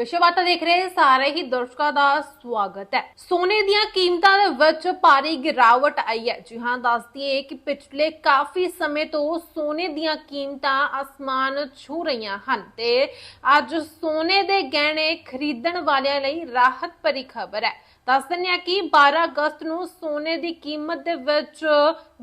ਵਿਸ਼ਵਾਤਾ ਦੇਖ ਰਹੇ ਸਾਰੇ ਹੀ ਦਰਸ਼ਕਾਂ ਦਾ ਸਵਾਗਤ ਹੈ। ਸੋਨੇ ਦੀਆਂ ਕੀਮਤਾਂ ਦੇ ਵਿੱਚ ਭਾਰੀ ਗਿਰਾਵਟ ਆਈ ਹੈ। ਜੀ ਹਾਂ ਦੱਸਦੀ ਹੈ ਕਿ ਪਿਛਲੇ ਕਾਫੀ ਸਮੇਂ ਤੋਂ ਸੋਨੇ ਦੀਆਂ ਕੀਮਤਾਂ ਅਸਮਾਨ ਛੂ ਰਹੀਆਂ ਹਨ ਤੇ ਅੱਜ ਸੋਨੇ ਦੇ ਗਹਿਣੇ ਖਰੀਦਣ ਵਾਲਿਆਂ ਲਈ ਰਾਹਤ ਭਰੀ ਖਬਰ ਹੈ। ਦੱਸ ਦਿੰਦੇ ਆ ਕਿ 12 ਅਗਸਤ ਨੂੰ ਸੋਨੇ ਦੀ ਕੀਮਤ ਦੇ ਵਿੱਚ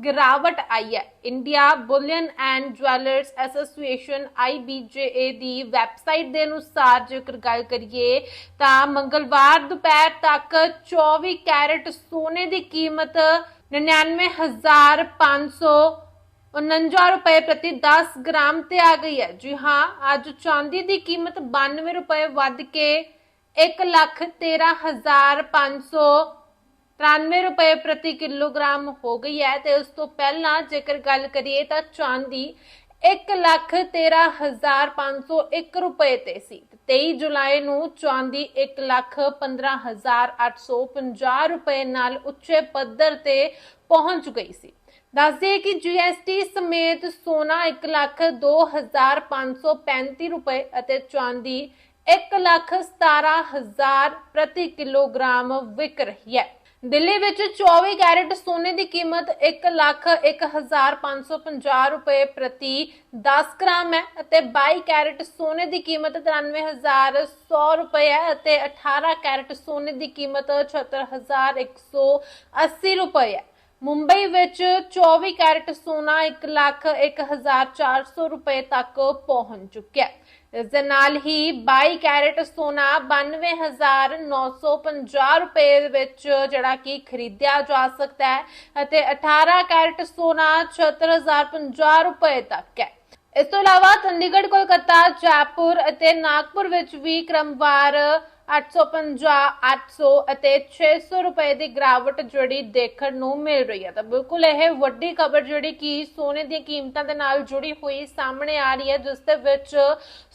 ਗਿਰਾਵਟ ਆਈ ਹੈ। India bullion and jewellers association IBJA ਦੀ ਵੈਬਸਾਈਟ ਦੇ ਅਨੁਸਾਰ ਜੇਕਰ ਗੱਲ ਕਰੀਏ ਤਾਂ ਮੰਗਲਵਾਰ ਦੁਪਹਿਰ ਤੱਕ 24 ਕੈਰਟ ਸੋਨੇ ਦੀ ਕੀਮਤ 99500 49 ਰੁਪਏ ਪ੍ਰਤੀ 10 ਗ੍ਰਾਮ ਤੇ ਆ ਗਈ ਹੈ। ਜੀ ਹਾਂ ਅੱਜ ਚਾਂਦੀ ਦੀ ਕੀਮਤ 92 ਰੁਪਏ ਵੱਧ ਕੇ 11,0593 ਰੁਪਏ ਪ੍ਰਤੀ ਕਿਲੋਗ੍ਰਾਮ ਹੋ ਗਈ ਹੈ ਤੇ ਉਸ ਤੋਂ ਪਹਿਲਾਂ ਜੇਕਰ ਗੱਲ ਕਰੀਏ ਤਾਂ ਚਾਂਦੀ 1,13,501 ਰੁਪਏ ਤੇ ਸੀ। ਤੇ 23 ਜੁਲਾਈ ਨੂੰ ਚਾਂਦੀ 1,15,850 ਰੁਪਏ ਨਾਲ ਉੱਚੇ ਪੱਧਰ ਤੇ ਪਹੁੰਚ ਗਈ ਸੀ। ਦੱਸਦੇ ਕਿ ਜੀਐਸਟੀ ਸਮੇਤ ਸੋਨਾ 1,02,535 ਰੁਪਏ ਅਤੇ ਚਾਂਦੀ 1,17,000 ਪ੍ਰਤੀ ਕਿਲੋਗ੍ਰਾਮ ਵਿਕ ਰਹੀ ਹੈ। ਦਿੱਲੀ ਵਿੱਚ 24 ਕੈਰਟ ਸੋਨੇ ਦੀ ਕੀਮਤ 1,01,550 ਰੁਪਏ ਪ੍ਰਤੀ 10 ਗ੍ਰਾਮ ਹੈ ਅਤੇ 22 ਕੈਰਟ ਸੋਨੇ ਦੀ ਕੀਮਤ 93100 ਰੁਪਏ ਹੈ ਅਤੇ 18 ਕੈਰਟ ਸੋਨੇ ਦੀ ਕੀਮਤ 76180 ਰੁਪਏ ਹੈ। ਮੁੰਬਈ ਵਿੱਚ 24 ਕੈਰਟ ਸੋਨਾ 1,0400 ਰੁਪਏ ਤੱਕ ਪਹੁੰਚ ਚੁੱਕਿਆ ਹੈ। ਇਸ ਦੇ ਨਾਲ ਹੀ 22 ਕੈਰਟ ਸੋਨਾ 92950 ਰੁਪਏ ਦੇ ਵਿੱਚ ਜਿਹੜਾ ਕਿ ਖਰੀਦਿਆ ਜਾ ਸਕਦਾ ਹੈ ਅਤੇ 18 ਕੈਰਟ ਸੋਨਾ 76050 ਰੁਪਏ ਤੱਕ ਹੈ। ਇਸ ਤੋਂ ਇਲਾਵਾ ਚੰਡੀਗੜ੍ਹ, ਕੋਲਕਾਤਾ, ਜੈਪੁਰ ਅਤੇ ਨਾਗਪੁਰ ਵਿੱਚ ਵੀ ਕ੍ਰਮਵਾਰ 850 800 ਅਤੇ 600 ਰੁਪਏ ਦੀ ਗ੍ਰਾਵਟ ਜਿਹੜੀ ਦੇਖਣ ਨੂੰ ਮਿਲ ਰਹੀ ਹੈ। ਤਾਂ ਬਿਲਕੁਲ ਇਹ ਵੱਡੀ ਖਬਰ ਜਿਹੜੀ ਕਿ ਸੋਨੇ ਦੀਆਂ ਕੀਮਤਾਂ ਦੇ ਨਾਲ ਜੁੜੀ ਹੋਈ ਸਾਹਮਣੇ ਆ ਰਹੀ ਹੈ, ਜਿਸ ਦੇ ਵਿੱਚ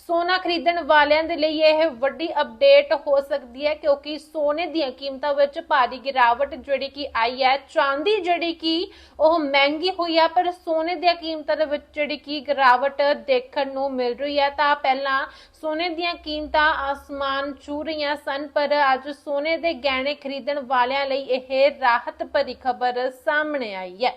ਸੋਨਾ ਖਰੀਦਣ ਵਾਲਿਆਂ ਦੇ ਲਈ ਇਹ ਵੱਡੀ ਅਪਡੇਟ ਹੋ ਸਕਦੀ ਹੈ, ਕਿਉਂਕਿ ਸੋਨੇ ਦੀਆਂ ਕੀਮਤਾਂ ਵਿੱਚ ਭਾਰੀ ਗਿਰਾਵਟ ਜਿਹੜੀ ਕਿ ਆਈ ਹੈ। ਚਾਂਦੀ ਜਿਹੜੀ ਕਿ ਉਹ ਮਹਿੰਗੀ ਹੋਈ ਹੈ ਪਰ ਸੋਨੇ ਦੀਆਂ ਕੀਮਤਾਂ ਦੇ ਵਿੱਚ ਜਿਹੜੀ ਕਿ ਗਿਰਾਵਟ ਦੇਖਣ ਨੂੰ ਮਿਲ ਰਹੀ ਹੈ। ਤਾਂ ਪਹਿਲਾਂ ਸੋਨੇ ਦੀਆਂ ਕੀਮਤਾਂ ਆਸਮਾਨ ਛੂ ਰਹੀਆਂ ਸਨ, ਪਰ ਅੱਜ ਸੋਨੇ ਦੇ ਗਹਿਣੇ ਖਰੀਦਣ ਵਾਲਿਆਂ ਲਈ ਇਹ ਰਾਹਤ ਭਰੀ ਖਬਰ ਸਾਹਮਣੇ ਆਈ ਹੈ।